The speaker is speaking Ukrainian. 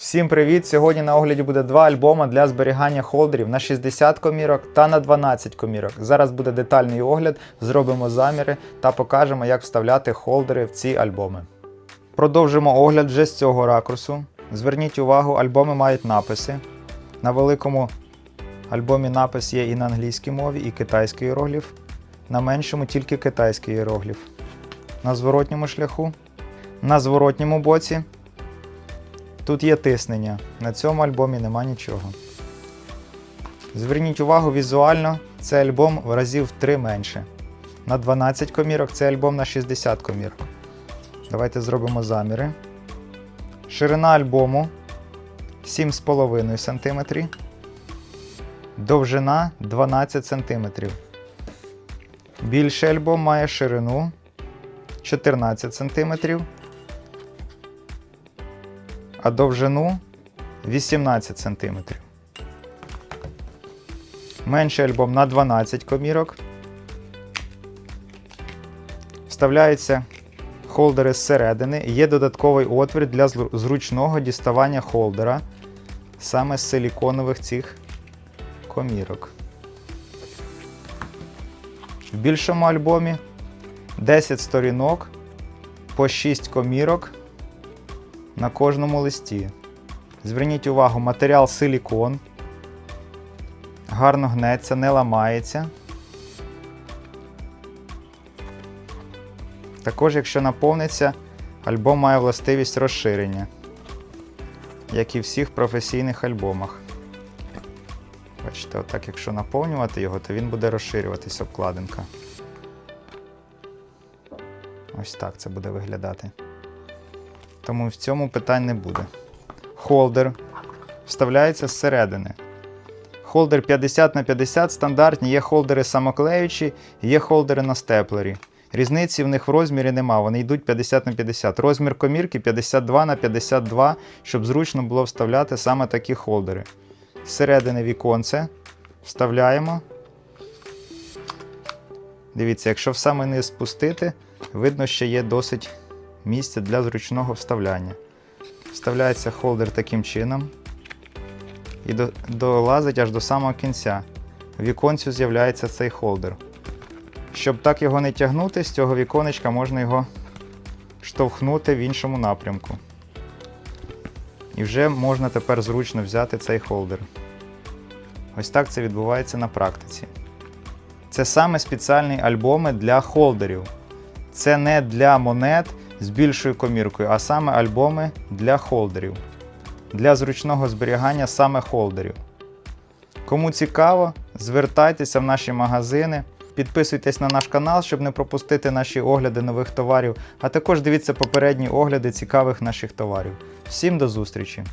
Всім привіт! Сьогодні на огляді буде два альбоми для зберігання холдерів на 60 комірок та на 12 комірок. Зараз буде детальний огляд, зробимо заміри та покажемо, як вставляти холдери в ці альбоми. Продовжимо огляд вже з цього ракурсу. Зверніть увагу, альбоми мають написи. На великому альбомі напис є і на англійській мові, і китайський іерогліф. На меншому тільки китайський іерогліф. На зворотньому шляху. На зворотньому боці Тут є тиснення. На цьому альбомі нема нічого. Зверніть увагу, візуально цей альбом в разів в 3 менше. На 12 комірок цей альбом на 60 комірок. Давайте зробимо заміри. Ширина альбому 7,5 см. Довжина 12 см. Більший альбом має ширину 14 см а довжину 18 см. Менший альбом на 12 комірок. Вставляються холдери зсередини. Є додатковий отвір для зручного діставання холдера саме з силіконових цих комірок. В більшому альбомі 10 сторінок по 6 комірок на кожному листі. Зверніть увагу, матеріал силікон. Гарно гнеться, не ламається. Також, якщо наповниться, альбом має властивість розширення, як і в всіх професійних альбомах. Бачите, отак, якщо наповнювати його, то він буде розширюватись обкладинка. Ось так це буде виглядати тому в цьому питань не буде. Холдер вставляється зсередини. Холдер 50 на 50 стандартні, є холдери самоклеючі, є холдери на степлері. Різниці в них в розмірі нема, вони йдуть 50 на 50. Розмір комірки 52 на 52, щоб зручно було вставляти саме такі холдери. Зсередини віконце вставляємо. Дивіться, якщо в самий низ спустити, видно, що є досить місце для зручного вставляння. Вставляється холдер таким чином і долазить аж до самого кінця. В віконцю з'являється цей холдер. Щоб так його не тягнути, з цього віконечка можна його штовхнути в іншому напрямку. І вже можна тепер зручно взяти цей холдер. Ось так це відбувається на практиці. Це саме спеціальні альбоми для холдерів. Це не для монет з більшою коміркою, а саме альбоми для холдерів. Для зручного зберігання саме холдерів. Кому цікаво, звертайтеся в наші магазини, підписуйтесь на наш канал, щоб не пропустити наші огляди нових товарів, а також дивіться попередні огляди цікавих наших товарів. Всім до зустрічі!